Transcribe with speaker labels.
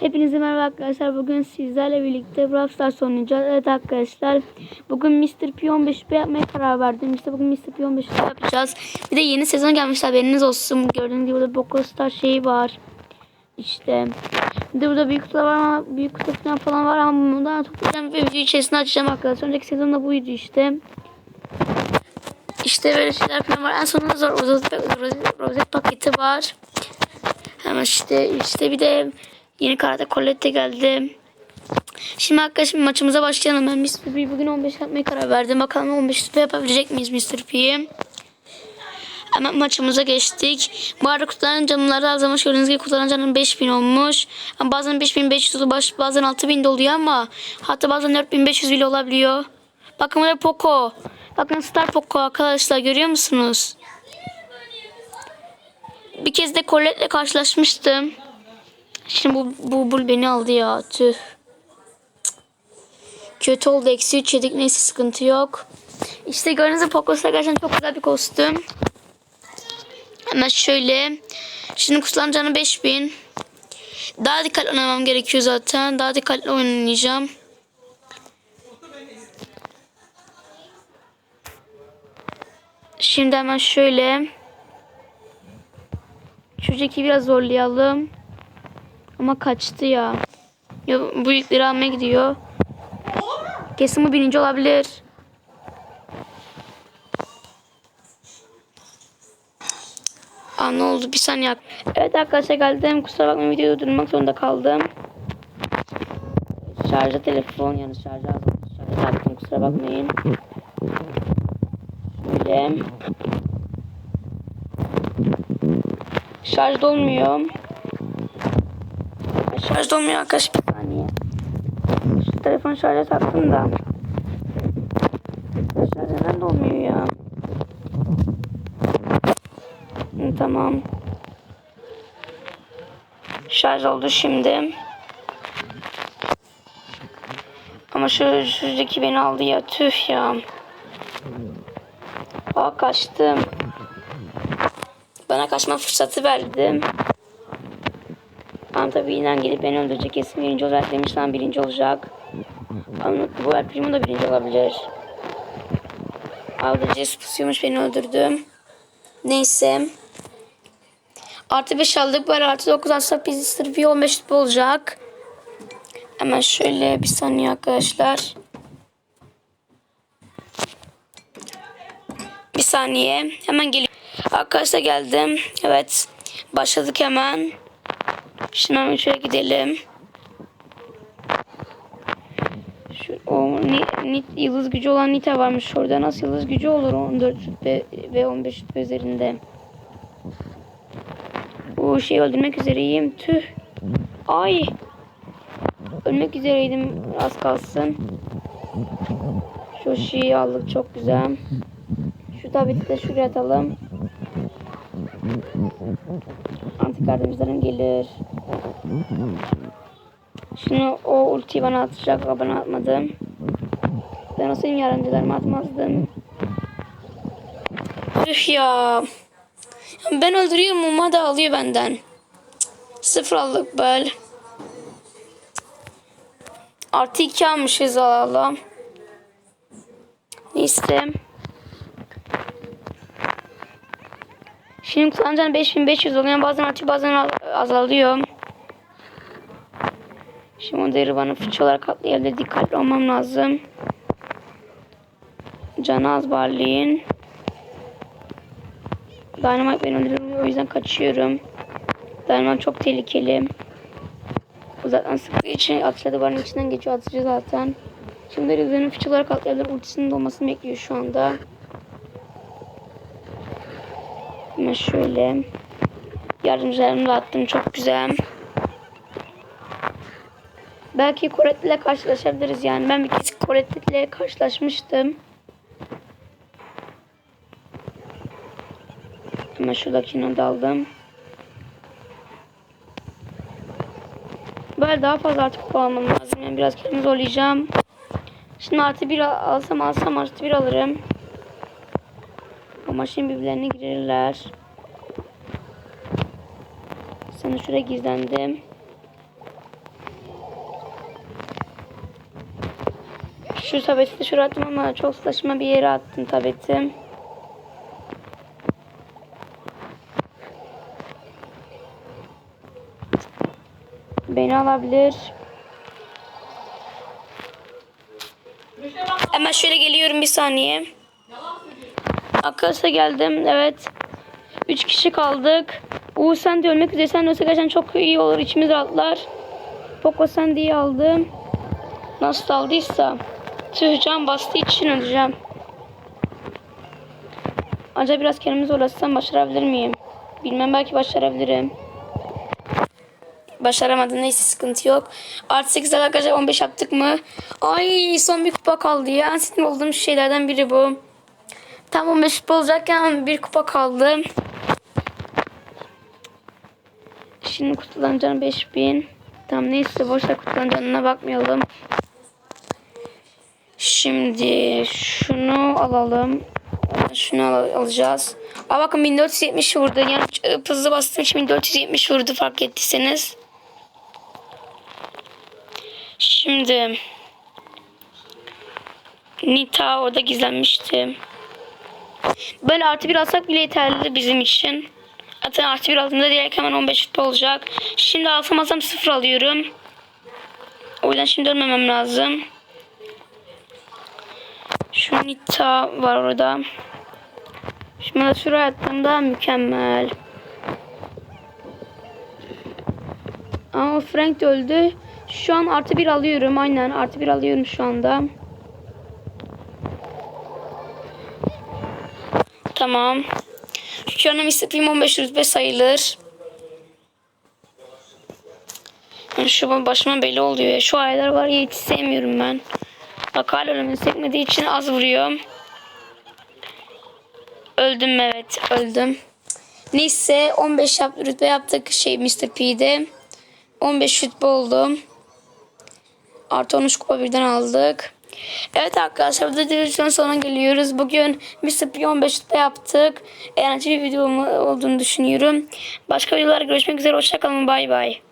Speaker 1: Hepinize merhaba arkadaşlar. Bugün sizlerle birlikte Brawl Stars oynayacağız. Evet arkadaşlar. Bugün Mr. P 15 P yapmaya karar verdim. İşte bugün Mr. P 15 P yapacağız. Bir de yeni sezon gelmiş haberiniz olsun. Gördüğünüz gibi burada Boko Star şeyi var. İşte. Bir de burada büyük kutular var ama büyük kutu falan falan var ama bundan toplayacağım ve video içerisinde açacağım arkadaşlar. Önceki sezonda buydu işte. İşte böyle şeyler falan var. En sonunda zor rozet, rozet, rozet paketi var. Hemen işte işte bir de yeni karate Colette geldi. Şimdi arkadaşlar maçımıza başlayalım. Ben Mr. P bugün 15 yapmaya karar verdim. Bakalım 15 P yapabilecek miyiz Mr. P'yi? Hemen maçımıza geçtik. Bu arada kutuların canlıları azalmış. Gördüğünüz gibi kutuların canı 5000 olmuş. Yani bazen 5500 oluyor, baş- bazen 6000 de oluyor ama hatta bazen 4500 bile olabiliyor. Bakın burada Poco. Bakın Star Poco arkadaşlar görüyor musunuz? Bir kez de Colette'le karşılaşmıştım. Şimdi bu, bu bul beni aldı ya. Tüh. Kötü oldu. Eksi 3 yedik. Neyse sıkıntı yok. İşte gördüğünüz gibi Pocos'ta gerçekten çok güzel bir kostüm. Hemen şöyle. Şimdi kutuların canı 5000. Daha dikkatli oynamam gerekiyor zaten. Daha dikkatli oynayacağım. Şimdi hemen şöyle. Şu biraz zorlayalım. Ama kaçtı ya. Ya bu yükleri almaya gidiyor. Kesin bu birinci olabilir. Aa ne oldu bir saniye. Evet arkadaşlar geldim. Kusura bakmayın videoyu durdurmak zorunda kaldım. Şarja telefon yani şarja azaldı. Şarja taktım kusura bakmayın. Böyle. Şarj dolmuyor. Şarj dolmuyor arkadaş bir saniye. Şu telefon şarja taktım da. Şarj neden dolmuyor ya? Tamam. Şarj oldu şimdi. Ama şu şuradaki beni aldı ya tüh ya. Aa kaçtım. Bana kaçma fırsatı verdim. Ama tabii inan gelip beni öldürecek kesin birinci olacak demiş lan birinci olacak. Ama bu El Primo da birinci olabilir. Jess pusuyormuş beni öldürdüm. Neyse. Artı 5 aldık böyle artı 9 alsak biz sırf 15 rütbe olacak. Hemen şöyle bir saniye arkadaşlar. Bir saniye. Hemen geliyorum. Arkadaşlar geldim. Evet. Başladık hemen. Şimdi hemen şöyle gidelim. Şu, o ni, ni- yıldız gücü olan Nita varmış orada. Nasıl yıldız gücü olur 14 rütbe ve 15 rütbe üzerinde. Bu şeyi öldürmek üzereyim. Tüh. Ay. Ölmek üzereydim. Az kalsın. Şu şeyi aldık. Çok güzel. Şu tableti de şuraya atalım. Antik yardımcılarım gelir. Şimdi o ultiyi bana atacak ama bana atmadı. Ben o senin yardımcılarıma atmazdım. Üf ya. Ben öldürüyorum ama da alıyor benden. Sıfır aldık böyle. Artı iki almışız Allah. Neyse. Şimdi kullanacağım 5500 oluyor. Bazen artıyor bazen az- azalıyor. Şimdi o değeri bana fıçı olarak atlayabilir. Dikkatli olmam lazım. Canı az varlığın. Dynamite beni öldürür. O yüzden kaçıyorum. Dynamite çok tehlikeli. Bu zaten sıktığı için atışla duvarın içinden geçiyor. Atıcı zaten. Şimdi üzerine fıçı olarak atlayabilir. Ultisinin dolmasını bekliyor şu anda. Hemen şöyle. Yardımcılarımı da attım. Çok güzel. Belki ile karşılaşabiliriz yani. Ben bir kez ile karşılaşmıştım. Hemen şuradakini de aldım. Böyle daha fazla artık kupa lazım. Yani biraz kendimi zorlayacağım. Şimdi artı bir al- alsam alsam artı bir alırım. Ama şimdi birbirlerine girirler. Sana şuraya gizlendim. Şu tableti de şuraya attım ama çok saçma bir yere attım tableti. Beni alabilir. Hemen şöyle geliyorum bir saniye. Arkadaşlar geldim. Evet. Üç kişi kaldık. Uğur sen de ölmek üzere. Sen ölse gerçekten çok iyi olur. İçimiz rahatlar. Poco sen diye aldım. Nasıl aldıysa. Tüh can bastığı için öleceğim. Acaba biraz kendimi zorlasam başarabilir miyim? Bilmem belki başarabilirim. Başaramadım neyse sıkıntı yok. Artı 8 arkadaşlar 15 yaptık mı? Ay son bir kupa kaldı ya. En sinir olduğum şeylerden biri bu. Tam 15 kupa olacakken bir kupa kaldı. Şimdi kutudan canı 5000. Tamam neyse boşver kutudan canına bakmayalım. Şimdi şunu alalım. Şunu al- alacağız. Aa bakın 1470 vurdu. Yani ç- hızlı bastığım için 1470 vurdu fark ettiyseniz. Şimdi Nita orada gizlenmişti. Böyle artı bir alsak bile yeterli bizim için. Zaten artı bir aldığımda direkt hemen 15 futbol olacak. Şimdi alsam sıfır alıyorum. O yüzden şimdi ölmemem lazım. Şu Nita var orada. Şimdi şuraya attığımda mükemmel. Aa Frank de öldü. Şu an artı bir alıyorum. Aynen artı bir alıyorum şu anda. Tamam. Şu an. Pim 15 rütbe sayılır. Şu başıma belli oluyor. Şu aylar var ya hiç sevmiyorum ben. Bak hala ölümünü sekmediği için az vuruyor. Öldüm evet öldüm. Neyse 15 yap, rütbe yaptık şey Mr. P'de. 15 rütbe oldum. Artı 13 kupa birden aldık. Evet arkadaşlar burada videonun sonuna geliyoruz. Bugün Mr. P 15 rütbe yaptık. Eğlenceli bir video olduğunu düşünüyorum. Başka videolarda görüşmek üzere. Hoşçakalın. Bay bay.